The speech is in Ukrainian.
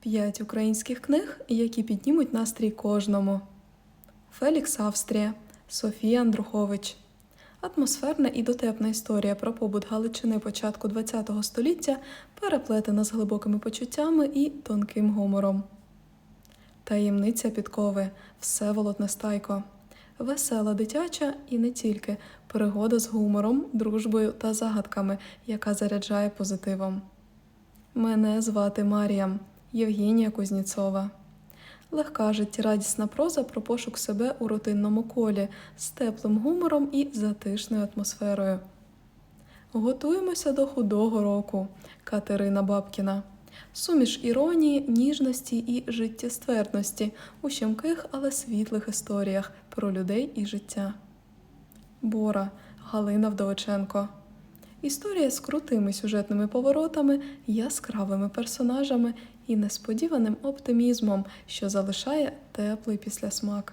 П'ять українських книг, які піднімуть настрій кожному. Фелікс Австрія, Софія Андрухович. Атмосферна і дотепна історія про побут Галичини початку ХХ століття переплетена з глибокими почуттями і тонким гумором. Таємниця підкови Всеволод Нестайко. Весела дитяча і не тільки пригода з гумором, дружбою та загадками, яка заряджає позитивом. Мене звати Маріям Євгенія Кузніцова. Легка життєрадісна проза про пошук себе у рутинному колі з теплим гумором і затишною атмосферою. Готуємося до худого року. Катерина Бабкіна. Суміш іронії, ніжності і життєствердності у щемких, але світлих історіях про людей і життя. Бора Галина Вдовиченко. Історія з крутими сюжетними поворотами, яскравими персонажами і несподіваним оптимізмом, що залишає теплий післясмак.